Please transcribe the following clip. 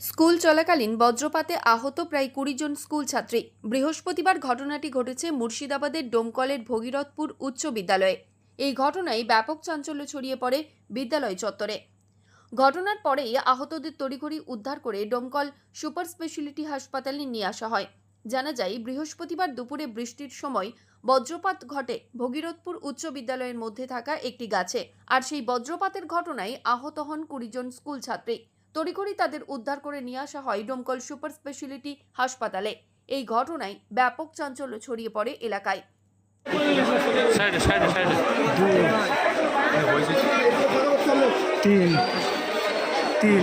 School চলাকালীন বজ্রপাতে আহত প্রায় কুড়ি জন স্কুল ছাত্রী। বৃহস্পতিবার ঘটনাটি ঘটেছে মুর্শিদাবাদের ডোমকলের ভগীরথপুর উচ্চ বিদ্যালয়ে। এই ঘটনায় ব্যাপক চাঞ্চল্য ছড়িয়ে পড়ে বিদ্যালয় চত্বরে। ঘটনার পরেই আহতদের তড়িঘড়ি উদ্ধার করে ডোমকল সুপার স্পেশালিটি হাসপাতালে নিয়ে আসা হয়। জানা যায়, বৃহস্পতিবার দুপুরে বৃষ্টির সময় বজ্রপাত ঘটে ভগীরথপুর উচ্চ বিদ্যালয়ের মধ্যে থাকা একটি গাছে। আর সেই বজ্রপাতের ঘটনায় আহত হন কুড়ি জন স্কুল ছাত্রী। তড়িঘড়ি তাদের উদ্ধার করে নিয়ে আসা হয় ডোমকল সুপার স্পেশালিটি হাসপাতালে। এই ঘটনায় ব্যাপক চাঞ্চল্য ছড়িয়ে পড়ে এলাকায়। তিন। তিন।